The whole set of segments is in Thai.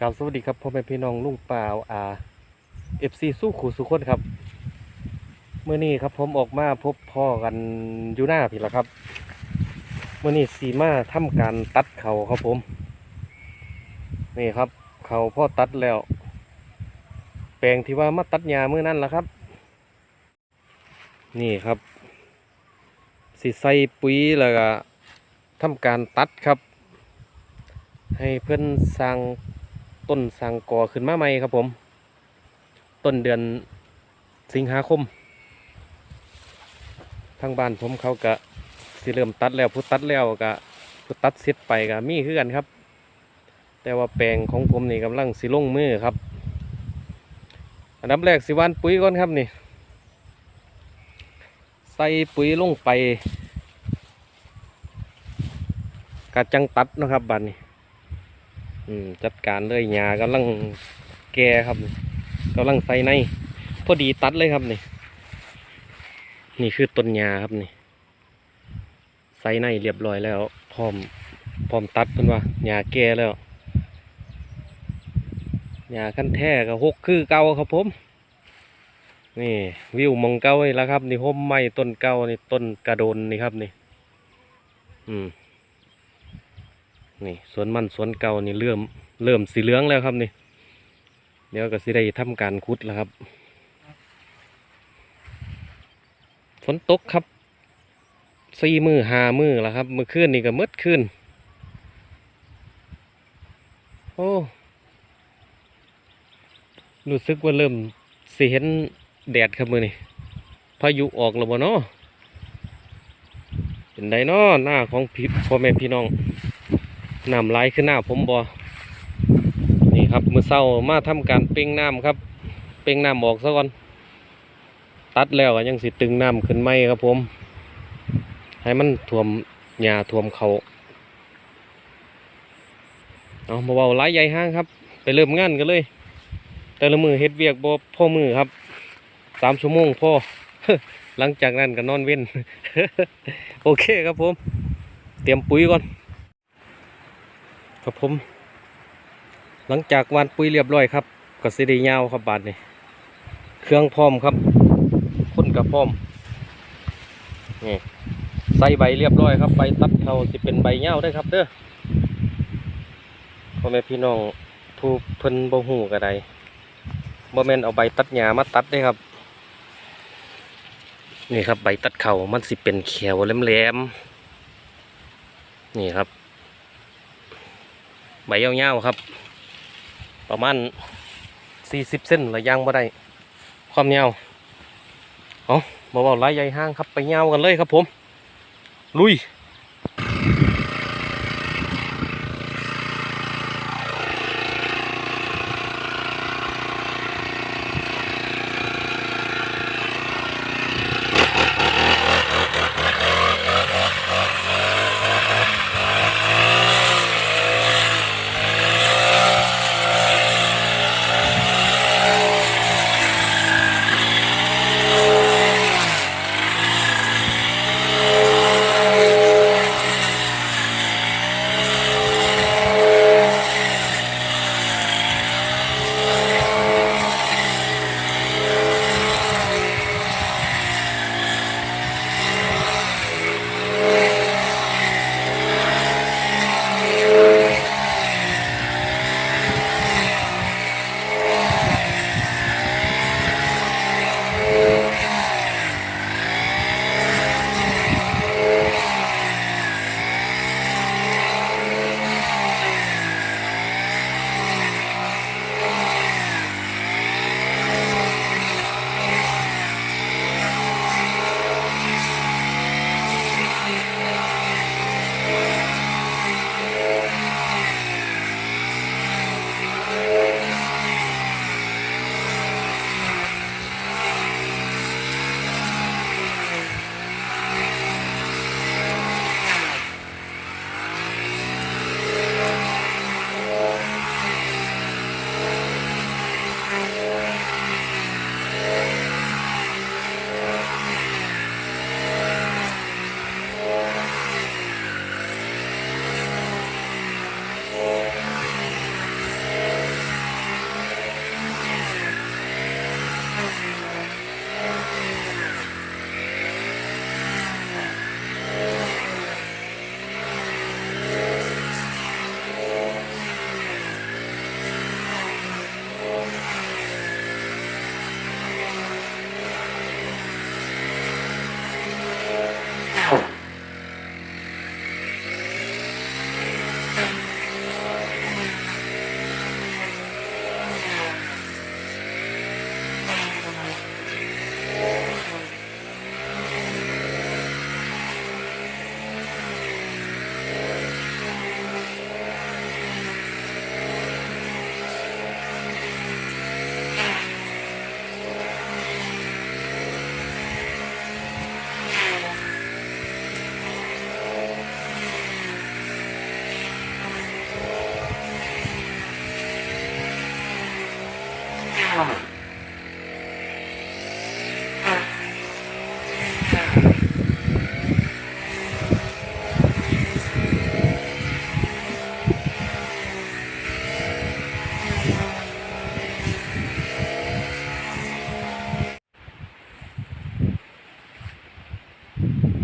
กราบสวัสดีครับพ่อแม่พี่น้องลุงป่าวอาเอฟซีสู้ขู่สุคนครับเมื่อนี้ครับผมออกมาพบพ่อกันอยู่หน้าพี่ละครับเมื่อนี้สีมาทำการตัดเขาครับผม นี่ครับ เขาพ่อตัดแล้ว แปลงที่ว่ามาตัดหญ้าเมื่อนั้นละครับ นี่ครับสีใส่ปุ๋ยแล้วก็ทำการตัดครับ ให้เพื่อนสร้าง ต้นสร้างกอขึ้นมาใหม่ครับผม ต้นเดือนสิงหาคม ทางบ้านผมเขากะสิเริ่มตัดแล้วผู้ตัดแล้วกะผู้ตัดเสร็จไปกะมีคือกันครับ แต่ว่าแปลงของผมนี่กำลังสิลงมือครับ อันดับแรกสิวานปุ๋ยก่อนครับนี่ ใส่ปุ๋ยลงไปกะจังตัดนะครับบัดนี้ อืมจัดการเลยหญ้ากำลังแก่ครับกำลังใส่ใน พอดีตัดเลยครับนี่ นี่คือต้นหญ้าครับนี่ใส่ในเรียบร้อยแล้ว พร้อมพร้อมตัดเพิ่นว่าหญ้าแก่แล้วหญ้าขั้นแท้ก็หกคือเก่าครับผมนี่วิวมองเก่านี่แล้วครับ นี่ห่มไม้ต้นเก่านี่ต้นกระโดนนี่ครับนี่ อืม นี่สวนมันสวนเก่านี่เริ่มเริ่มสีเหลืองแล้วครับนี่ เดี๋ยวก็สิได้ทำการคุดแล้วครับ ฝนตกครับสี่มือหามือแล้วครับเมื่อคืนนี่ก็มืดขึ้น โอ้รู้สึกว่าเริ่มสิเห็นแดดครับมือนี่พายุออกแล้วบ่เนาะเป็นไดเนาะหน้าของพ่อแม่พี่น้อง น้ำไหลขึ้นหน้าผมบอนี่ครับมือเศร้ามาทำการเป่งน้ำครับ เป่งน้ำออกซะก่อน ตัดแล้วก็ยังสิตึงน้ำขึ้นไหมครับผม ให้มันท่วมหญ้าท่วมเขาเอาเบาๆไหลใหญ่ห้างครับ ไปเริ่มงานกันเลย แต่ละมือเฮ็ดเวียกบ่พ่อมือครับสามชั่วโมงพ่อหลังจากนั้นก็นอนเว้น โอเคครับผม เตรียมปุ๋ยก่อน ครับผม หลังจากวานปุ๋ยเรียบร้อยครับก็สิได้ยาวครับบาดนี่เครื่องพร้อมครับคนกับพร้อมนี่ใส่ใบเรียบร้อยครับใบตัดเขาสิเป็นใบเงาได้ครับเด้อพ่อแม่พี่น้องผู้เพิ่นบ่ฮู้ก็ไดบ่แม่นเอาใบตัดหญ้ามาตัดได้ครับนี่ครับใบตัดเขามันสิเป็นเขียวแหลมๆนี่ครับ ใบยาวๆครับ ประมาณสี่สิบเส้นระยางบ่ได้ ความยาวเอามาเบาไล่ใหญ่ห้างครับไปยาวกันเลยครับผม ลุย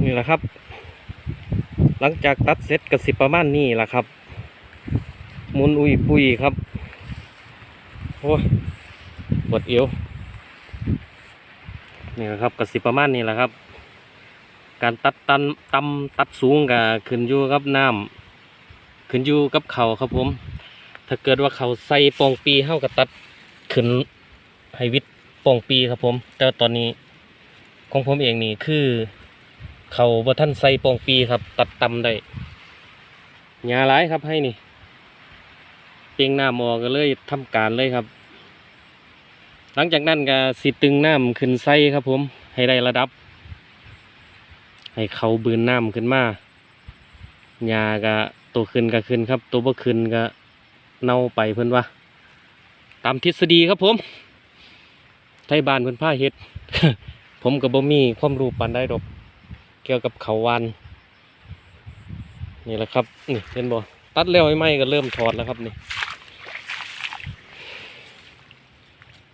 นี่แหละครับ หลังจากตัดเสร็จก็สิประมาณนี้แหละครับ มุนอุยปุยครับ โอ้ปวดเอวนี่แหละครับก็สิประมาณนี้แหละครับ การตัดตันตำตัดสูงก็ขึ้นอยู่กับน้ำขึ้นอยู่กับเขาครับผม ถ้าเกิดว่าเขาใส่ปองปีเท่ากับตัดขึ้นให้วิทย์ปองปีครับผม แต่ตอนนี้ของผมเองนี่คือ เขาบ่ท่านใส่ปองปีครับ ตัดตำได้หยาหลายครับให้นี่เปียงหน้ำออก็เลยทำการเลยครับ หลังจากนั้นก็สิตึงน้ำขึ้นใส่ครับ ผม ให้ได้ระดับ ให้เขาบืนน้ำขึ้นมาหญ้าก็ตัวขึ้นก็ขึ้นครับ ตัวบ่ขึ้นก็เน่าไปเพิ่นว่า ตามทฤษฎีครับผม ไทยบ้านเพิ่นผ้าเฮ็ด ผมกับบ่มีความรู้ปานใดดอก กี่ยวกับเขาวันนี่แหละครับนี่เห็นบ่ตัดแล้วไอ้ไม้ก็เริ่มถอดแล้วครับนี่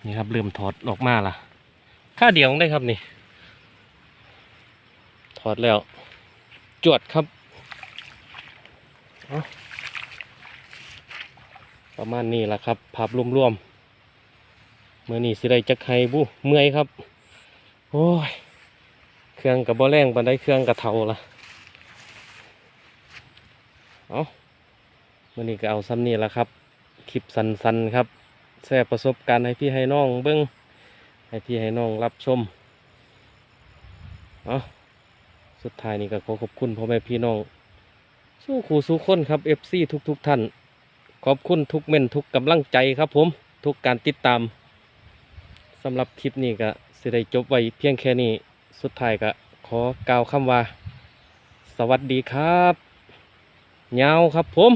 นี่ครับเริ่มถอดออกมาละค่าเดียวได้ครับนี่ ถอดแล้ว จวดครับประมาณนี้แหละครับภาพรวมๆเมื่อนี้สิได้จักไห้บุเมื่อยครับ โอ้ย เครื่องกับบ่แรงบันไดเครื่องกับเทาละเอามื่อนี้ก็เอาซ้ำนี่ละครับ คลิปสันๆครับ แชร์ประสบการณ์ให้พี่ให้น้องเบิ้งให้พี่ให้น้องรับชม เอาสุดท้ายนี้ก็ขอขอบคุณพ่อแม่พี่น้อง สู้ขู่สู้คนครับ FC ทุกๆทท่าน ขอบคุณทุกเม่นทุกกำลังใจครับผม ทุกการติดตามสำหรับคลิปนี้ก็สิได้จบไว้เพียงแค่นี้ สุดท้ายก็ขอกล่าวคำว่า สวัสดีครับยาวครับผม